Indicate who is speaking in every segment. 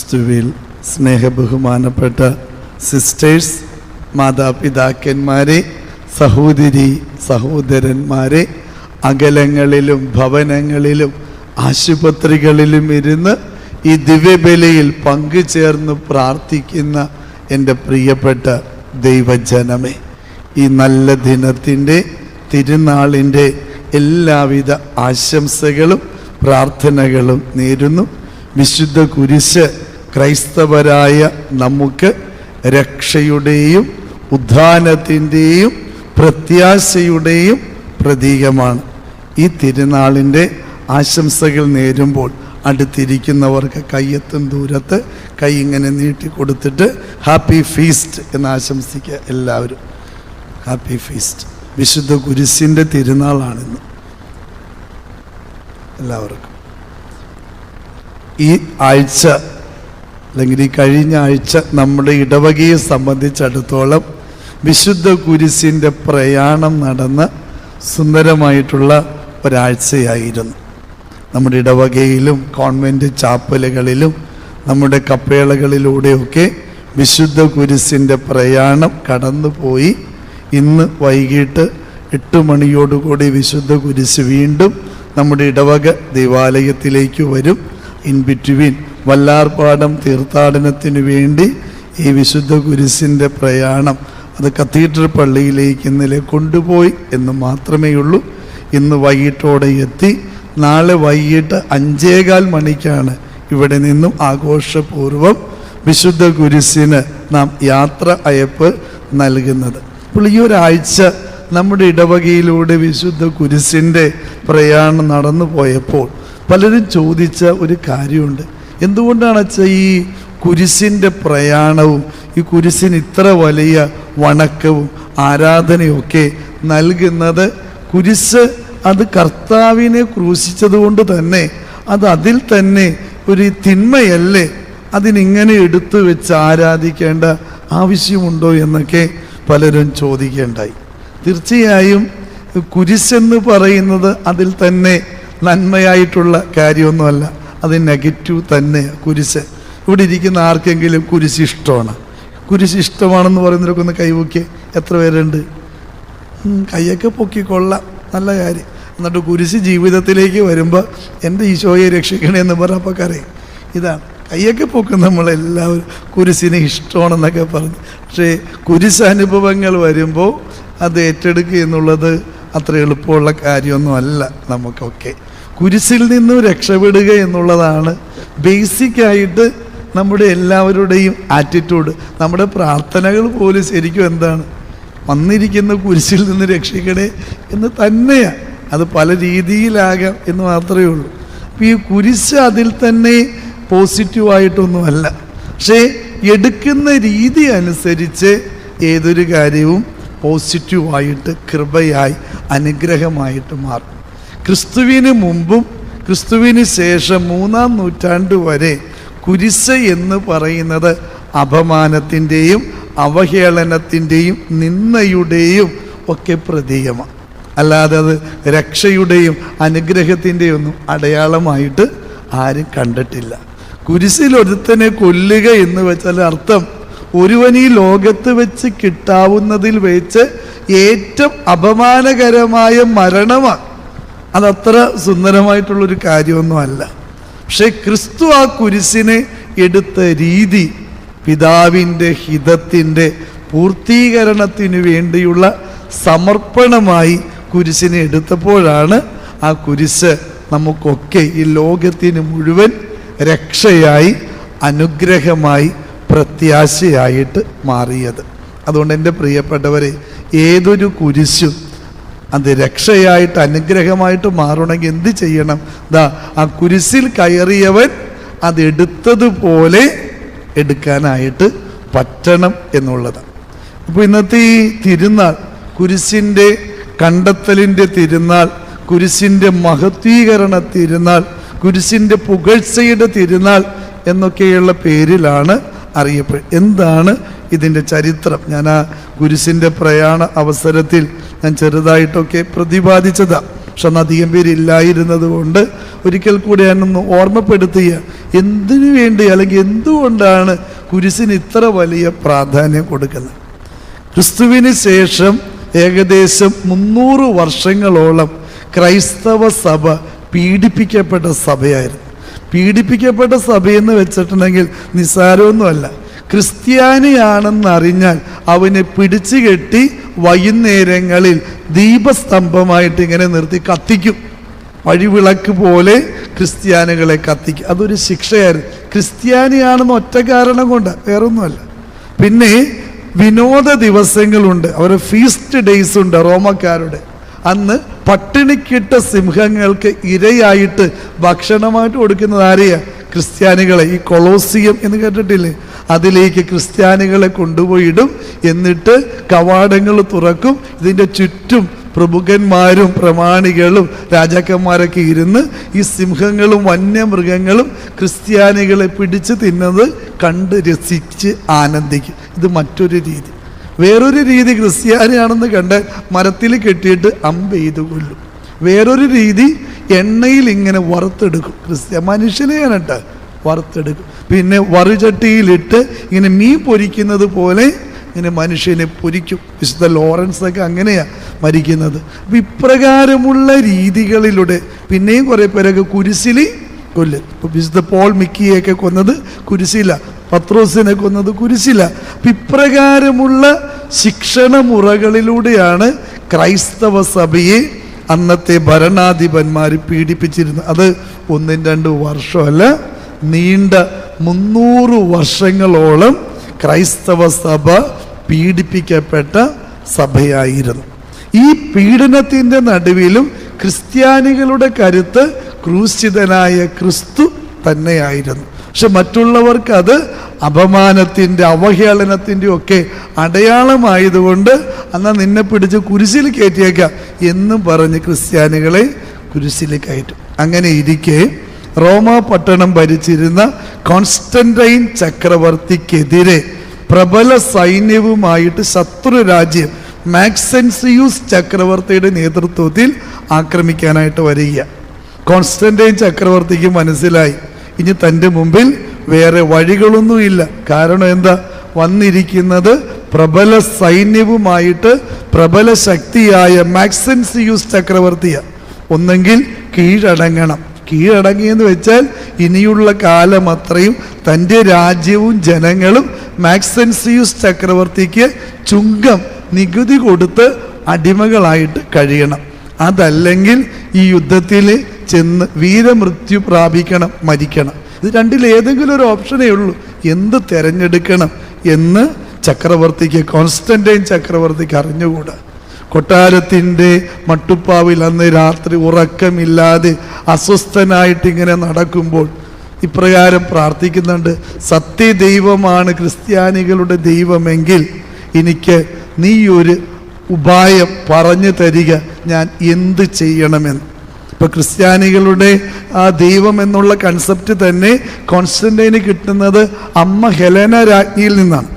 Speaker 1: ക്രിസ്തുവിൽ സ്നേഹബഹുമാനപ്പെട്ട സിസ്റ്റേഴ്സ് മാതാപിതാക്കന്മാരെ സഹോദരി സഹോദരന്മാരെ അകലങ്ങളിലും ഭവനങ്ങളിലും ആശുപത്രികളിലും ഇരുന്ന് ഈ ദിവ്യബലിയിൽ പങ്കുചേർന്ന് പ്രാർത്ഥിക്കുന്ന എന്റെ പ്രിയപ്പെട്ട ദൈവജനമേ ഈ നല്ല ദിനത്തിന്റെ തിരുനാളിന്റെ എല്ലാവിധ ആശംസകളും പ്രാർത്ഥനകളും നേരുന്നു. വിശുദ്ധ കുരിശ് ക്രൈസ്തവരായ നമുക്ക് രക്ഷയുടെയും ഉദ്ധാനത്തിന്റെയും പ്രത്യാശയുടെയും പ്രതീകമാണ്. ഈ തിരുനാളിന്റെ ആശംസകൾ നേരുമ്പോൾ അടുത്തിരിക്കുന്നവർക്ക് കയ്യെത്തും ദൂരത്ത് കൈ ഇങ്ങനെ നീട്ടി കൊടുത്തിട്ട് ഹാപ്പി ഫീസ്റ്റ് എന്ന് ആശംസിക്കുക എല്ലാവരും. Happy feast. വിശുദ്ധ കുരിശിന്റെ തിരുനാളാണിന്ന് എല്ലാവർക്കും. ഈ ആഴ്ച അല്ലെങ്കിൽ ഈ കഴിഞ്ഞ ആഴ്ച നമ്മുടെ ഇടവകയെ സംബന്ധിച്ചിടത്തോളം വിശുദ്ധ കുരിശിന്റെ പ്രയാണം നടന്ന സുന്ദരമായിട്ടുള്ള ഒരാഴ്ചയായിരുന്നു. നമ്മുടെ ഇടവകയിലും കോൺവെന്റ് ചാപ്പലുകളിലും നമ്മുടെ കപ്പേളകളിലൂടെയൊക്കെ വിശുദ്ധ കുരിശിന്റെ പ്രയാണം കടന്നുപോയി. ഇന്ന് വൈകിട്ട് എട്ട് മണിയോടുകൂടി വിശുദ്ധ കുരിശ് വീണ്ടും നമ്മുടെ ഇടവക ദേവാലയത്തിലേക്ക് വരും. ഇൻ ബിറ്റ്വീൻ വല്ലാർപാടം തീർത്ഥാടനത്തിന് വേണ്ടി ഈ വിശുദ്ധ കുരിശിന്റെ പ്രയാണം അത് കത്തീഡ്രൽ പള്ളിയിലേക്ക് ഇന്നലെ കൊണ്ടുപോയി എന്ന് മാത്രമേ ഉള്ളൂ. ഇന്ന് വൈകിട്ടോടെ എത്തി. നാളെ വൈകിട്ട് അഞ്ചേകാൽ മണിക്കാണ് ഇവിടെ നിന്നും ആഘോഷപൂർവം വിശുദ്ധ കുരിശിന് നാം യാത്ര അയപ്പ് നൽകുന്നത്. അപ്പോൾ ഈ ഒരാഴ്ച നമ്മുടെ ഇടവകയിലൂടെ വിശുദ്ധ കുരിശിന്റെ പ്രയാണം നടന്നു പോയപ്പോൾ പലരും ചോദിച്ച ഒരു കാര്യമുണ്ട്. എന്തുകൊണ്ടാണ് വെച്ചാൽ ഈ കുരിശിന്റെ പ്രയാണവും ഈ കുരിശിന് ഇത്ര വലിയ വണക്കവും ആരാധനയൊക്കെ നൽകുന്നത്? കുരിശ് അത് കർത്താവിനെ ക്രൂശിച്ചത് കൊണ്ട് തന്നെ അത് അതിൽ തന്നെ ഒരു തിന്മയല്ലേ? അതിനിങ്ങനെ എടുത്തു വെച്ച് ആരാധിക്കേണ്ട ആവശ്യമുണ്ടോ എന്നൊക്കെ പലരും ചോദിക്കേണ്ടായി. തീർച്ചയായും കുരിശെന്ന് പറയുന്നത് അതിൽ തന്നെ നന്മയായിട്ടുള്ള കാര്യമൊന്നുമല്ല. അത് നെഗറ്റീവ് തന്നെ കുരിശ്. ഇവിടെ ഇരിക്കുന്ന ആർക്കെങ്കിലും കുരിശ് ഇഷ്ടമാണ്? കുരിശ് ഇഷ്ടമാണെന്ന് പറയുന്നവരൊക്കെ ഒന്ന് കൈവൊക്കെ എത്ര പേരുണ്ട്? കൈയൊക്കെ പൊക്കിക്കൊള്ളാം നല്ല കാര്യം. എന്നിട്ട് കുരിശ് ജീവിതത്തിലേക്ക് വരുമ്പോൾ എന്റെ ഈശോയെ രക്ഷിക്കണേ എന്ന് പറഞ്ഞപ്പോൾ കരയും ഇതാണ്. കൈയൊക്കെ പൊക്കും നമ്മളെല്ലാവരും. കുരിശിനെ ഇഷ്ടമാണെന്നൊക്കെ പറഞ്ഞു. പക്ഷേ കുരിശ് അനുഭവങ്ങൾ വരുമ്പോൾ അത് ഏറ്റെടുക്കുക എന്നുള്ളത് അത്ര എളുപ്പമുള്ള കാര്യമൊന്നുമല്ല നമുക്കൊക്കെ. കുരിശിൽ നിന്നും രക്ഷപ്പെടുക എന്നുള്ളതാണ് ബേസിക്കായിട്ട് നമ്മുടെ എല്ലാവരുടെയും ആറ്റിറ്റ്യൂഡ് നമ്മുടെ പ്രാർത്ഥനകൾ പോലും ശരിക്കും എന്താണ്? വന്നിരിക്കുന്ന കുരിശിൽ നിന്ന് രക്ഷിക്കണേ എന്ന് തന്നെയാണ് അത് പല രീതിയിലാകാം എന്ന് മാത്രമേ ഉള്ളൂ. അപ്പം ഈ കുരിശ് അതിൽ തന്നെ പോസിറ്റീവായിട്ടൊന്നുമല്ല പക്ഷേ എടുക്കുന്ന രീതി അനുസരിച്ച് ഏതൊരു കാര്യവും പോസിറ്റീവായിട്ട് കൃപയായി അനുഗ്രഹമായിട്ട് മാറും. ക്രിസ്തുവിന് മുമ്പും ക്രിസ്തുവിന് ശേഷം മൂന്നാം നൂറ്റാണ്ട് വരെ കുരിശ് എന്ന് പറയുന്നത് അപമാനത്തിന്റെയും അവഹേളനത്തിന്റെയും നിന്നയുടെയും ഒക്കെ പ്രതീകമാണ്. അല്ലാതെ അത് രക്ഷയുടെയും അനുഗ്രഹത്തിന്റെയും ഒന്നും അടയാളമായിട്ട് ആരും കണ്ടിട്ടില്ല. കുരിശിൽ ഒരുത്തനെ കൊല്ലുക എന്ന് വെച്ചാൽ അർത്ഥം ഒരുവൻ ഈ ലോകത്ത് വെച്ച് കിട്ടാവുന്നതിൽ വെച്ച് ഏറ്റവും അപമാനകരമായ മരണമാണ്. അതത്ര സുന്ദരമായിട്ടുള്ളൊരു കാര്യമൊന്നുമല്ല. പക്ഷേ ക്രിസ്തു ആ കുരിശിനെ എടുത്ത രീതി പിതാവിന്റെ ഹിതത്തിന്റെ പൂർത്തീകരണത്തിനു വേണ്ടിയുള്ള സമർപ്പണമായി കുരിശിനെ എടുത്തപ്പോഴാണ് ആ കുരിശ് നമുക്കൊക്കെ ഈ ലോകത്തിന് മുഴുവൻ രക്ഷയായി അനുഗ്രഹമായി പ്രത്യാശയായിട്ട് മാറിയത്. അതുകൊണ്ട് എന്റെ പ്രിയപ്പെട്ടവരെ ഏതൊരു കുരിശും അത് രക്ഷയായിട്ട് അനുഗ്രഹമായിട്ട് മാറണമെങ്കിൽ എന്ത് ചെയ്യണം? ദാ ആ കുരിശിൽ കയറിയവൻ അതെടുത്തതുപോലെ എടുക്കാനായിട്ട് പറ്റണം എന്നുള്ളതാണ്. അപ്പോൾ ഇന്നത്തെ ഈ തിരുനാൾ കുരിശിന്റെ കണ്ടെത്തലിന്റെ തിരുനാൾ കുരിശിന്റെ മഹത്വീകരണ തിരുനാൾ കുരിശിന്റെ പുകഴ്ചയുടെ തിരുനാൾ എന്നൊക്കെയുള്ള പേരിലാണ് അറിയപ്പെടുന്നത്. എന്താണ് ഇതിന്റെ ചരിത്രം. ഞാൻ ആ ഗുരുസിന്റെ പ്രയാണ അവസരത്തിൽ ഞാൻ ചെറുതായിട്ടൊക്കെ പ്രതിപാദിച്ചതാണ് പക്ഷെ അന്ന് അധികം പേരില്ലായിരുന്നത് കൊണ്ട് ഒരിക്കൽ കൂടി ഞാനൊന്ന് ഓർമ്മപ്പെടുത്തുക എന്തിനു വേണ്ടി അല്ലെങ്കിൽ എന്തുകൊണ്ടാണ് കുരിശിന് ഇത്ര വലിയ പ്രാധാന്യം കൊടുക്കുന്നത്? ക്രിസ്തുവിന് ശേഷം ഏകദേശം മുന്നൂറ് വർഷങ്ങളോളം ക്രൈസ്തവ സഭ പീഡിപ്പിക്കപ്പെട്ട സഭയായിരുന്നു. പീഡിപ്പിക്കപ്പെട്ട സഭയെന്ന് വെച്ചിട്ടുണ്ടെങ്കിൽ നിസ്സാരമൊന്നുമല്ല. ക്രിസ്ത്യാനിയാണെന്ന് അറിഞ്ഞാൽ അവനെ പിടിച്ചു കെട്ടി വൈകുന്നേരങ്ങളിൽ ദീപസ്തംഭമായിട്ട് ഇങ്ങനെ നിർത്തി കത്തിക്കും. വഴിവിളക്ക് പോലെ ക്രിസ്ത്യാനികളെ കത്തിക്കും. അതൊരു ശിക്ഷയായിരുന്നു. ക്രിസ്ത്യാനിയാണെന്ന് ഒറ്റ കാരണം കൊണ്ട് വേറൊന്നുമല്ല. പിന്നെ വിനോദ ദിവസങ്ങളുണ്ട്. അവരുടെ ഫീസ്റ്റ് ഡേയ്സ് ഉണ്ട് റോമക്കാരുടെ. അന്ന് പട്ടിണിക്കിട്ട സിംഹങ്ങൾക്ക് ഇരയായിട്ട് ഭക്ഷണമായിട്ട് കൊടുക്കുന്നത് ആരെയാ? ക്രിസ്ത്യാനികളെ ഈ കൊളോസിയം എന്ന് കേട്ടിട്ടില്ലേ? അതിലേക്ക് ക്രിസ്ത്യാനികളെ കൊണ്ടുപോയിടും എന്നിട്ട് കവാടങ്ങൾ തുറക്കും ഇതിന്റെ ചുറ്റും പ്രമുഖന്മാരും പ്രമാണികളും രാജാക്കന്മാരൊക്കെ ഇരുന്ന് ഈ സിംഹങ്ങളും വന്യമൃഗങ്ങളും ക്രിസ്ത്യാനികളെ പിടിച്ച് തിന്നത് കണ്ട് രസിച്ച് ആനന്ദിക്കും. ഇത് മറ്റൊരു രീതി. വേറൊരു രീതി ക്രിസ്ത്യാനിയാണെന്ന് കണ്ട് മരത്തിൽ കെട്ടിയിട്ട് അമ്പ് ചെയ്ത് കൊല്ലും വേറൊരു രീതി എണ്ണയിൽ ഇങ്ങനെ വറുത്തെടുക്കും. ക്രിസ്ത്യ മനുഷ്യനെയാണ് കേട്ടോ വറുത്തെടുക്കും. പിന്നെ വറുചട്ടിയിലിട്ട് ഇങ്ങനെ മീൻ പൊരിക്കുന്നത് പോലെ ഇങ്ങനെ മനുഷ്യനെ പൊരിക്കും. വിശുദ്ധ ലോറൻസ് ഒക്കെ അങ്ങനെയാണ് മരിക്കുന്നത്. അപ്പം ഇപ്രകാരമുള്ള രീതികളിലൂടെ പിന്നെയും കുറേ പേരൊക്കെ കുരിശിലി കൊല്ലും. ഇപ്പം വിശുദ്ധ പോൾ മിക്കിയെയൊക്കെ കൊന്നത് കുരിശില. പത്രോസിനെ കൊന്നത് കുരിശില. അപ്പം ഇപ്രകാരമുള്ള ശിക്ഷണ മുറകളിലൂടെയാണ് ക്രൈസ്തവ സഭയെ അന്നത്തെ ഭരണാധിപന്മാർ പീഡിപ്പിച്ചിരുന്നു അത് ഒന്നും രണ്ടും വർഷമല്ല നീണ്ട മുന്നൂറ് വർഷങ്ങളോളം ക്രൈസ്തവ സഭ പീഡിപ്പിക്കപ്പെട്ട സഭയായിരുന്നു. ഈ പീഡനത്തിന്റെ നടുവിലും ക്രിസ്ത്യാനികളുടെ കരുത്ത് ക്രൂശിതനായ ക്രിസ്തു തന്നെയായിരുന്നു. പക്ഷെ മറ്റുള്ളവർക്ക് അത് അപമാനത്തിന്റെ അവഹേളനത്തിന്റെ ഒക്കെ അടയാളമായതുകൊണ്ട് എന്നാൽ നിന്നെ പിടിച്ച് കുരിശിൽ കയറ്റിയേക്കാം എന്നും പറഞ്ഞ് ക്രിസ്ത്യാനികളെ കുരിശിൽ കയറ്റും. അങ്ങനെ ഇരിക്കെ റോമ പട്ടണം ഭരിച്ചിരുന്ന കോൺസ്റ്റന്റൈൻ ചക്രവർത്തിക്കെതിരെ പ്രബല സൈന്യവുമായിട്ട് ശത്രു രാജ്യം മാക്സെൻസിയൂസ് ചക്രവർത്തിയുടെ നേതൃത്വത്തിൽ ആക്രമിക്കാനായിട്ട് വരിക. കോൺസ്റ്റന്റൈൻ ചക്രവർത്തിക്ക് മനസ്സിലായി. ഇനി തന്റെ മുമ്പിൽ വേറെ വഴികളൊന്നുമില്ല. കാരണം എന്താ? വന്നിരിക്കുന്നത് പ്രബല സൈന്യവുമായിട്ട് പ്രബല ശക്തിയായ മാക്സൻസിയൂസ് ചക്രവർത്തിയ. ഒന്നെങ്കിൽ കീഴടങ്ങണം. കീഴടങ്ങിയെന്ന് വെച്ചാൽ ഇനിയുള്ള കാലം അത്രയും തന്റെ രാജ്യവും ജനങ്ങളും മാക്സൻസിയൂസ് ചക്രവർത്തിക്ക് ചുങ്കം നികുതി കൊടുത്ത് അടിമകളായിട്ട് കഴിയണം. അതല്ലെങ്കിൽ ഈ യുദ്ധത്തിൽ ചെന്ന് വീരമൃത്യു പ്രാപിക്കണം മരിക്കണം. ഇത് രണ്ടിൽ ഏതെങ്കിലും ഒരു ഓപ്ഷനേ ഉള്ളൂ. എന്ത് തിരഞ്ഞെടുക്കണം എന്ന് ചക്രവർത്തിക്ക് കോൺസ്റ്റന്റൈൻ ചക്രവർത്തിക്ക് അറിഞ്ഞുകൂടാ. കൊട്ടാരത്തിന്റെ മട്ടുപ്പാവിൽ അന്ന് രാത്രി ഉറക്കമില്ലാതെ അസ്വസ്ഥനായിട്ട് ഇങ്ങനെ നടക്കുമ്പോൾ ഇപ്രകാരം പ്രാർത്ഥിക്കുന്നുണ്ട്. സത്യദൈവമാണ് ക്രിസ്ത്യാനികളുടെ ദൈവമെങ്കിൽ എനിക്ക് നീ ഒരു ഉപായം പറഞ്ഞു തരിക. ഞാൻ എന്ത് ചെയ്യണമെന്ന്? ഇപ്പൊ ക്രിസ്ത്യാനികളുടെ ആ ദൈവം എന്നുള്ള കൺസെപ്റ്റ് തന്നെ കോൺസ്റ്റന്റൈന് കിട്ടുന്നത് അമ്മ ഹെലന രാജ്ഞിയിൽ നിന്നാണ്.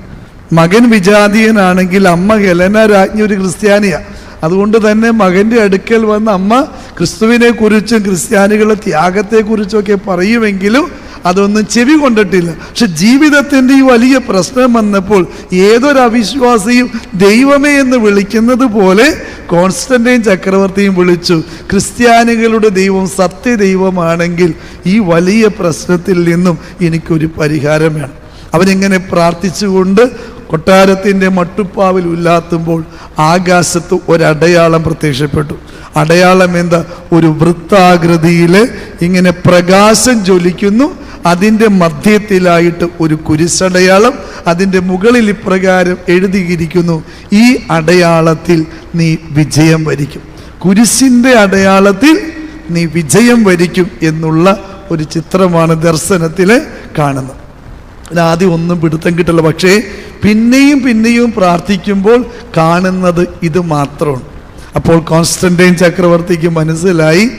Speaker 1: മകൻ വിജാതീയനാണെങ്കിൽ അമ്മ ഹെലന രാജ്ഞി ഒരു ക്രിസ്ത്യാനിയാണ് അതുകൊണ്ട് തന്നെ മകന്റെ അടുക്കൽ വന്ന അമ്മ ക്രിസ്തുവിനെ കുറിച്ചും ക്രിസ്ത്യാനികളുടെ ത്യാഗത്തെക്കുറിച്ചും ഒക്കെ പറയുമെങ്കിലും അതൊന്നും ചെവി കൊണ്ടിട്ടില്ല. പക്ഷെ ജീവിതത്തിന്റെ ഈ വലിയ പ്രശ്നം വന്നപ്പോൾ ഏതൊരു അവിശ്വാസിയും ദൈവമേ എന്ന് വിളിക്കുന്നത് പോലെ കോൺസ്റ്റന്റൈൻ ചക്രവർത്തിയും വിളിച്ചു ക്രിസ്ത്യാനികളുടെ ദൈവം സത്യദൈവമാണെങ്കിൽ ഈ വലിയ പ്രശ്നത്തിൽ നിന്നും എനിക്കൊരു പരിഹാരം വേണം. അവനിങ്ങനെ പ്രാർത്ഥിച്ചുകൊണ്ട് കൊട്ടാരത്തിന്റെ മട്ടുപ്പാവിൽ ഉല്ലാത്തുമ്പോൾ ആകാശത്ത് ഒരടയാളം പ്രത്യക്ഷപ്പെട്ടു. അടയാളം എന്താ? ഒരു വൃത്താകൃതിയിൽ ഇങ്ങനെ പ്രകാശം ജ്വലിക്കുന്നു. അതിന്റെ മധ്യത്തിലായിട്ട് ഒരു കുരിശടയാളം അതിന്റെ മുകളിൽ ഇപ്രകാരം എഴുതിയിരിക്കുന്നു ഈ അടയാളത്തിൽ നീ വിജയം വരിക്കും. കുരിശിന്റെ അടയാളത്തിൽ നീ വിജയം വരിക്കും എന്നുള്ള ഒരു ചിത്രമാണ് ദർശനത്തിൽ കാണുന്നത്. ആദ്യം ഒന്നും പിടുത്തം കിട്ടില്ല. പക്ഷേ പിന്നെയും പിന്നെയും പ്രാർത്ഥിക്കുമ്പോൾ കാണുന്നത് ഇത് മാത്രമാണ്. അപ്പോൾ കോൺസ്റ്റന്റൈൻ ചക്രവർത്തിക്ക് മനസ്സിലായി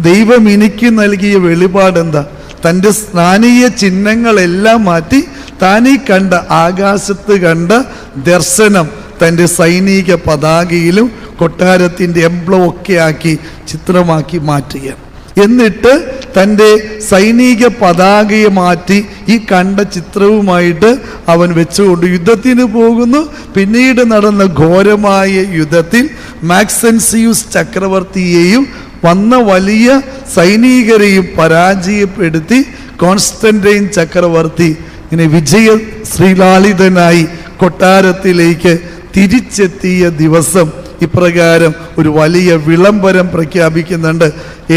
Speaker 1: ദൈവം എനിക്ക് നൽകിയ വെളിപാട് എന്താ? തന്റെ സ്നാനീയ ചിഹ്നങ്ങളെല്ലാം മാറ്റി താനീ കണ്ട ആകാശത്ത് കണ്ട ദർശനം തന്റെ സൈനിക പതാകയിലും കൊട്ടാരത്തിന്റെ എംബ്ലം ഒക്കെ ആക്കി ചിത്രമാക്കി മാറ്റുകയാണ്. എന്നിട്ട് തന്റെ സൈനിക പതാകയെ മാറ്റി ഈ കണ്ട ചിത്രവുമായിട്ട് അവൻ വെച്ചുകൊണ്ട് യുദ്ധത്തിന് പോകുന്നു. പിന്നീട് നടന്ന ഘോരമായ യുദ്ധത്തിൽ മാക്സൻസിയൂസ് ചക്രവർത്തിയെയും വന്ന വലിയ സൈനികരെയും പരാജയപ്പെടുത്തി. കോൺസ്റ്റന്റൈൻ ചക്രവർത്തി ഇങ്ങനെ വിജയ ശ്രീലാളിതനായി കൊട്ടാരത്തിലേക്ക് തിരിച്ചെത്തിയ ദിവസം ഇപ്രകാരം ഒരു വലിയ വിളംബരം പ്രഖ്യാപിക്കുന്നുണ്ട്.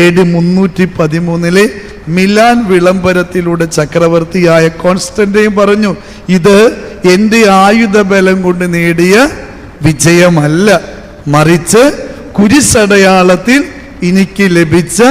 Speaker 1: എ ഡി മുന്നൂറ്റി പതിമൂന്നിലെ മിലാൻ വിളംബരത്തിലൂടെ ചക്രവർത്തിയായ കോൺസ്റ്റന്റൈൻ പറഞ്ഞു ഇത് എന്റെ ആയുധബലം കൊണ്ട് നേടിയ വിജയമല്ല. മറിച്ച് കുരിശടയാളത്തിൽ എനിക്ക് ലഭിച്ച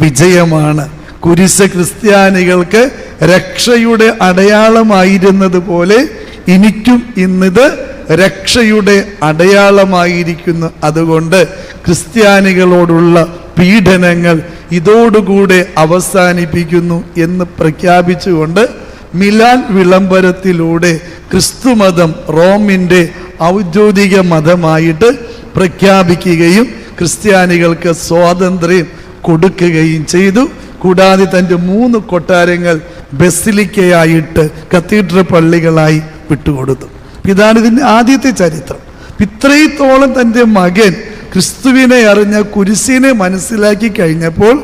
Speaker 1: വിജയമാണ്. കുരിശ ക്രിസ്ത്യാനികൾക്ക് രക്ഷയുടെ അടയാളമായിരുന്നത് പോലെ എനിക്കും ഇന്നിത് രക്ഷയുടെ അടയാളമായിരിക്കുന്നു. അതുകൊണ്ട് ക്രിസ്ത്യാനികളോടുള്ള പീഡനങ്ങൾ ഇതോടുകൂടെ അവസാനിപ്പിക്കുന്നു എന്ന് പ്രഖ്യാപിച്ചുകൊണ്ട് മിലാൻ വിളംബരത്തിലൂടെ ക്രിസ്തുമതം റോമിന്റെ ഔദ്യോഗിക മതമായിട്ട് പ്രഖ്യാപിക്കുകയും ക്രിസ്ത്യാനികൾക്ക് സ്വാതന്ത്ര്യം കൊടുക്കുകയും ചെയ്തു. കൂടാതെ തന്റെ മൂന്ന് കൊട്ടാരങ്ങൾ ബസിലിക്കയായിട്ട് കത്തീഡ്രൽ പള്ളികളായി വിട്ടുകൊടുത്തു. ഇതാണ് ഇതിന്റെ ആദ്യത്തെ ചരിത്രം. ഇത്രത്തോളം തന്റെ മകൻ ക്രിസ്തുവിനെ അറിഞ്ഞ കുരിശിനെ മനസ്സിലാക്കി കഴിഞ്ഞപ്പോൾ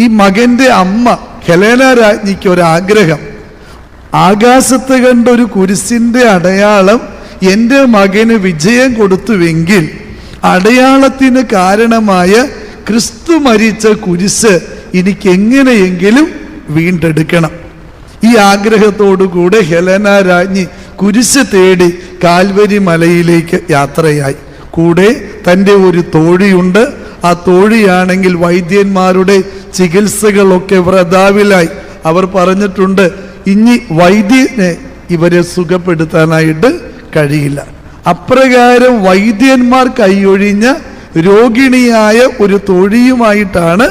Speaker 1: ഈ മകന്റെ അമ്മ ഹെലേന രാജ്ഞിക്ക് ഒരാഗ്രഹം. ആകാശത്ത് കണ്ട ഒരു കുരിശിന്റെ അടയാളം എന്റെ മകന് വിജയം കൊടുത്തുവെങ്കിൽ അടയാളത്തിന് കാരണമായ ക്രിസ്തു മരിച്ച കുരിശ് എനിക്ക് എങ്ങനെയെങ്കിലും വീണ്ടെടുക്കണം. ഈ ആഗ്രഹത്തോടുകൂടെ ഹെലന രാജ്ഞി കുരിശ് തേടി കാൽവരി മലയിലേക്ക് യാത്രയായി. കൂടെ തന്റെ ഒരു തോഴിയുണ്ട്. ആ തോഴിയാണെങ്കിൽ വൈദ്യന്മാരുടെ ചികിത്സകളൊക്കെ വ്രതാവിലായി അവർ പറഞ്ഞിട്ടുണ്ട് ഇനി വൈദ്യനെ ഇവരെ സുഖപ്പെടുത്താനായിട്ട് കഴിയില്ല. അപ്രകാരം വൈദ്യന്മാർ കൈയൊഴിഞ്ഞ രോഗിണിയായ ഒരു തൊഴിയുമായിട്ടാണ്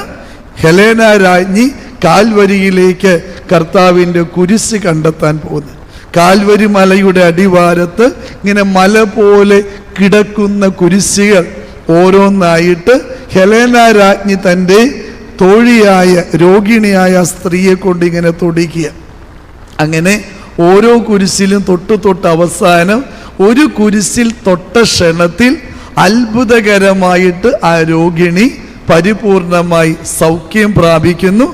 Speaker 1: ഹെലേന രാജ്ഞി കാൽവരിയിലേക്ക് കർത്താവിന്റെ കുരിശ് കണ്ടെത്താൻ പോകുന്നത്. കാൽവരി മലയുടെ അടിവാരത്ത് ഇങ്ങനെ മല പോലെ കിടക്കുന്ന കുരിശുകൾ ഓരോന്നായിട്ട് ഹെലേന രാജ്ഞി തന്റെ തോഴിയായ രോഗിണിയായ സ്ത്രീയെ കൊണ്ട് ഇങ്ങനെ തൊടിക്കുക. അങ്ങനെ ഓരോ കുരിശിലും തൊട്ട് തൊട്ട് അവസാനം ഒരു കുരിശിൽ തൊട്ട ക്ഷണത്തിൽ അത്ഭുതകരമായിട്ട് ആ രോഗിണി പരിപൂർണമായി സൗഖ്യം പ്രാപിക്കുന്നു.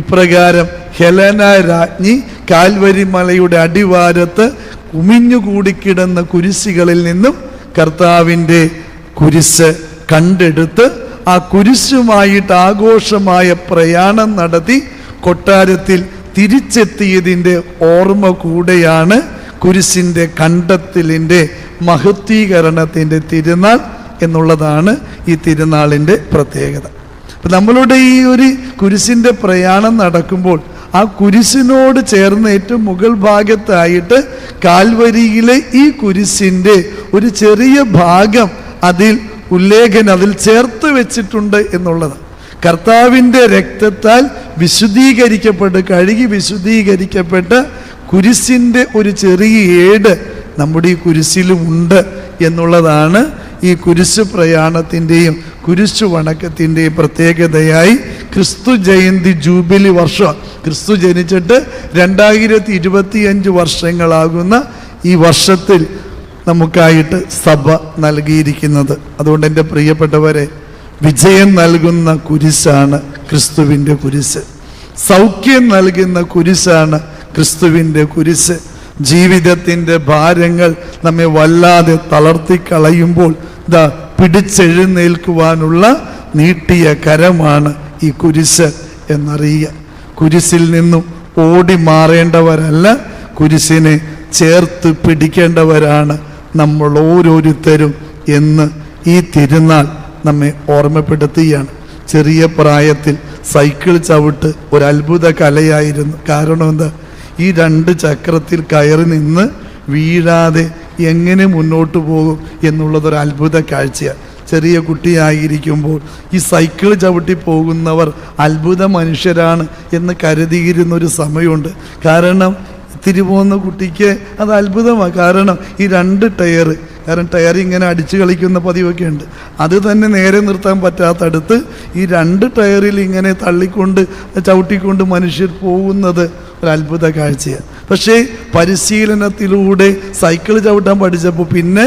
Speaker 1: ഇപ്രകാരം ഹെലന രാജ്ഞി കാൽവരി മലയുടെ അടിവാരത്ത് കുമിഞ്ഞുകൂടിക്കിടന്ന കുരിശികളിൽ നിന്നും കർത്താവിന്റെ കുരിശ് കണ്ടെടുത്ത് ആ കുരിശുമായിട്ട് ആഘോഷമായ പ്രയാണം നടത്തി കൊട്ടാരത്തിൽ തിരിച്ചെത്തിയതിന്റെ ഓർമ്മ കൂടെയാണ് കുരിശിന്റെ കണ്ടെത്തലിന്റെ മഹത്വീകരണത്തിന്റെ തിരുനാൾ എന്നുള്ളതാണ് ഈ തിരുനാളിന്റെ പ്രത്യേകത. നമ്മളുടെ ഈ ഒരു കുരിശിന്റെ പ്രയാണം നടക്കുമ്പോൾ ആ കുരിശിനോട് ചേർന്ന് ഏറ്റവും മുകൾ ഭാഗത്തായിട്ട് കാൽവരിയിലെ ഈ കുരിശിന്റെ ഒരു ചെറിയ ഭാഗം അതിൽ ഉല്ലേഖൻ അതിൽ ചേർത്ത് വെച്ചിട്ടുണ്ട് എന്നുള്ളത്. കർത്താവിന്റെ രക്തത്താൽ വിശുദ്ധീകരിക്കപ്പെട്ട് കഴുകി വിശുദ്ധീകരിക്കപ്പെട്ട് കുരിശിന്റെ ഒരു ചെറിയ ഏട് നമ്മുടെ ഈ കുരിശിലും ഉണ്ട് എന്നുള്ളതാണ് ഈ കുരിശ് പ്രയാണത്തിന്റെയും കുരിശു വണക്കത്തിന്റെയും പ്രത്യേകതയായി ക്രിസ്തു ജയന്തി ജൂബിലി വർഷം ക്രിസ്തു ജനിച്ചിട്ട് രണ്ടായിരത്തി ഇരുപത്തിയഞ്ച് വർഷങ്ങളാകുന്ന ഈ വർഷത്തിൽ നമുക്കായിട്ട് സഭ നൽകിയിരിക്കുന്നത്. അതുകൊണ്ട് എന്റെ പ്രിയപ്പെട്ടവരെ വിജയം നൽകുന്ന കുരിശാണ് ക്രിസ്തുവിന്റെ കുരിശ്. സൗഖ്യം നൽകുന്ന കുരിശാണ് ക്രിസ്തുവിന്റെ കുരിശ്. ജീവിതത്തിന്റെ ഭാരങ്ങൾ നമ്മെ വല്ലാതെ തളർത്തിക്കളയുമ്പോൾ ഇതാ പിടിച്ചെഴുന്നേൽക്കുവാനുള്ള നീട്ടിയ കരമാണ് ഈ കുരിശ് എന്നറിയുക. കുരിശിൽ നിന്നും ഓടി മാറേണ്ടവരല്ല. കുരിശിനെ ചേർത്ത് പിടിക്കേണ്ടവരാണ് നമ്മൾ ഓരോരുത്തരും എന്ന് ഈ തിരുനാൾ നമ്മെ ഓർമ്മപ്പെടുത്തുകയാണ്. ചെറിയ പ്രായത്തിൽ സൈക്കിൾ ചവിട്ട് ഒരു അത്ഭുത കലയായിരുന്നു. കാരണം എന്താ? ഈ രണ്ട് ചക്രത്തിൽ കയറി നിന്ന് വീഴാതെ എങ്ങനെ മുന്നോട്ട് പോകും എന്നുള്ളതൊരു അത്ഭുത കാഴ്ചയാണ്. ചെറിയ കുട്ടിയായിരിക്കുമ്പോൾ ഈ സൈക്കിൾ ചവിട്ടി പോകുന്നവർ അത്ഭുത മനുഷ്യരാണ് എന്ന് കരുതിയിരുന്നൊരു സമയമുണ്ട്. കാരണം ഇത്തിരി പോകുന്ന കുട്ടിക്ക് അത് അത്ഭുതമാണ് കാരണം ഈ രണ്ട് ടയർ കാരണം ടയർ ഇങ്ങനെ അടിച്ചു കളിക്കുന്ന പതിവൊക്കെ ഉണ്ട്. അത് തന്നെ നേരെ നിർത്താൻ പറ്റാത്തടുത്ത് ഈ രണ്ട് ടയറിൽ ഇങ്ങനെ തള്ളിക്കൊണ്ട് ചവിട്ടിക്കൊണ്ട് മനുഷ്യർ പോകുന്നത് ഒരു അത്ഭുത കാഴ്ചയാണ്. പക്ഷേ പരിശീലനത്തിലൂടെ സൈക്കിൾ ചവിട്ടാൻ പഠിച്ചപ്പോൾ പിന്നെ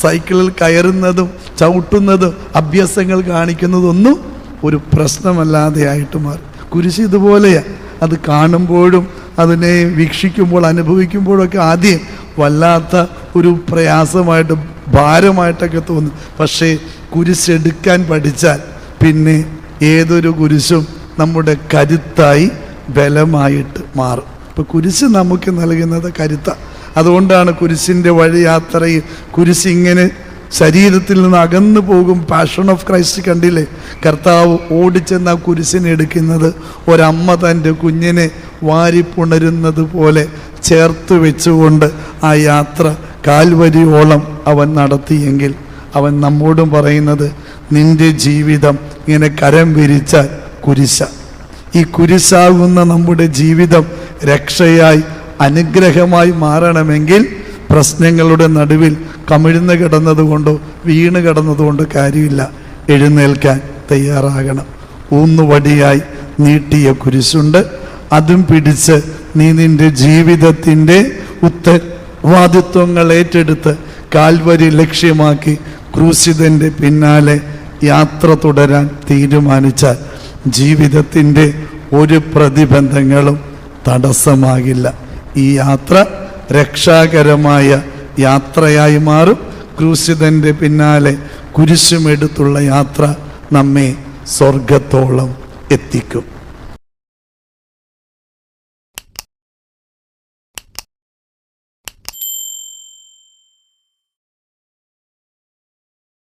Speaker 1: സൈക്കിളിൽ കയറുന്നതും ചവിട്ടുന്നതും അഭ്യാസങ്ങൾ കാണിക്കുന്നതൊന്നും ഒരു പ്രശ്നമല്ലാതെ ആയിട്ട് മാറി. കുരിശ് ഇതുപോലെയാണ് അത് കാണുമ്പോഴും അതിനെ വീക്ഷിക്കുമ്പോൾ അനുഭവിക്കുമ്പോഴൊക്കെ ആദ്യം വല്ലാത്ത ഒരു പ്രയാസമായിട്ട് ഭാരമായിട്ടൊക്കെ തോന്നും. പക്ഷേ കുരിശെടുക്കാൻ പഠിച്ചാൽ പിന്നെ ഏതൊരു കുരിശും നമ്മുടെ കരുത്തായി ബലമായിട്ട് മാറും. ഇപ്പം കുരിശ് നമുക്ക് നൽകുന്നത് കരുത്ത. അതുകൊണ്ടാണ് കുരിശിന്റെ വഴിയാത്രയിൽ കുരിശ് ഇങ്ങനെ ശരീരത്തിൽ നിന്ന് അകന്നു പോകും. പാഷൻ ഓഫ് ക്രൈസ്റ്റ് കണ്ടില്ലേ? കർത്താവ് ഓടിച്ചെന്ന് ആ കുരിശിനെ എടുക്കുന്നത്. ഒരമ്മ തന്റെ കുഞ്ഞിനെ വാരിപ്പുണരുന്നത് പോലെ ചേർത്ത് വെച്ചുകൊണ്ട് ആ യാത്ര കാൽവരിയോളം അവൻ നടത്തിയെങ്കിൽ അവൻ നമ്മോടും പറയുന്നത് നിന്റെ ജീവിതം ഇങ്ങനെ കരം വിരിച്ചാൽ കുരിശ. ഈ കുരിശാകുന്ന നമ്മുടെ ജീവിതം രക്ഷയായി അനുഗ്രഹമായി മാറണമെങ്കിൽ പ്രശ്നങ്ങളുടെ നടുവിൽ കമിഴ്ന്ന് കിടന്നതുകൊണ്ടോ വീണ് കിടന്നതുകൊണ്ടോ കാര്യമില്ല. എഴുന്നേൽക്കാൻ തയ്യാറാകണം. ഊന്നുവടിയായി നീട്ടിയ കുരിശുണ്ട്. അതും പിടിച്ച് നീ നിന്റെ ജീവിതത്തിന്റെ ഉത്തരവാദിത്വങ്ങൾ ഏറ്റെടുത്ത് കാൽവരി ലക്ഷ്യമാക്കി ക്രൂശിതന്റെ പിന്നാലെ യാത്ര തുടരാൻ തീരുമാനിച്ചാൽ ജീവിതത്തിന്റെ ഒരു പ്രതിബന്ധങ്ങളും തടസ്സമാകില്ല. ഈ യാത്ര രക്ഷാകരമായ യാത്രയായി മാറും. ക്രൂശിതന്റെ പിന്നാലെ കുരിശുമെടുത്തുള്ള യാത്ര നമ്മെ സ്വർഗത്തോളം എത്തിക്കും.